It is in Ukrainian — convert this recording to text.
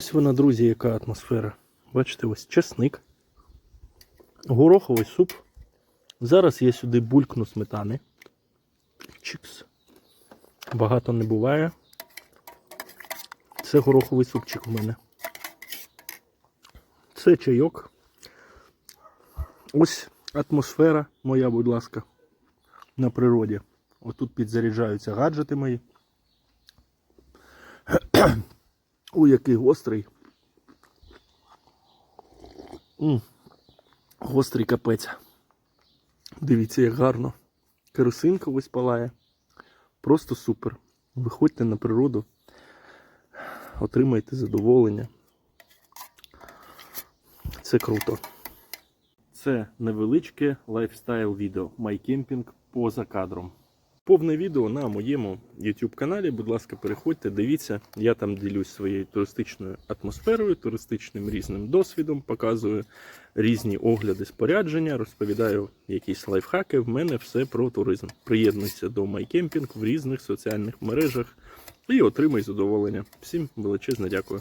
Ось вона, друзі, яка атмосфера. Бачите, ось чесник, гороховий суп. Зараз я сюди булькну сметани. Чикс. Багато не буває. Це гороховий супчик у мене. Це чайок. Ось атмосфера моя, будь ласка, на природі. Отут підзаряджаються гаджети мої. У який гострий. М, Гострий капець. Дивіться, як гарно. Керосинка ось палає. Просто супер. Виходьте на природу, отримайте задоволення. Це круто. Це невеличке лайфстайл відео майкемпінг поза кадром. Повне відео на моєму YouTube каналі. Будь ласка, переходьте, дивіться. Я там ділюсь своєю туристичною атмосферою, туристичним різним досвідом, показую різні огляди спорядження, розповідаю якісь лайфхаки. В мене все про туризм. Приєднуйся до майкемпінг в різних соціальних мережах і отримай задоволення. Всім величезне дякую.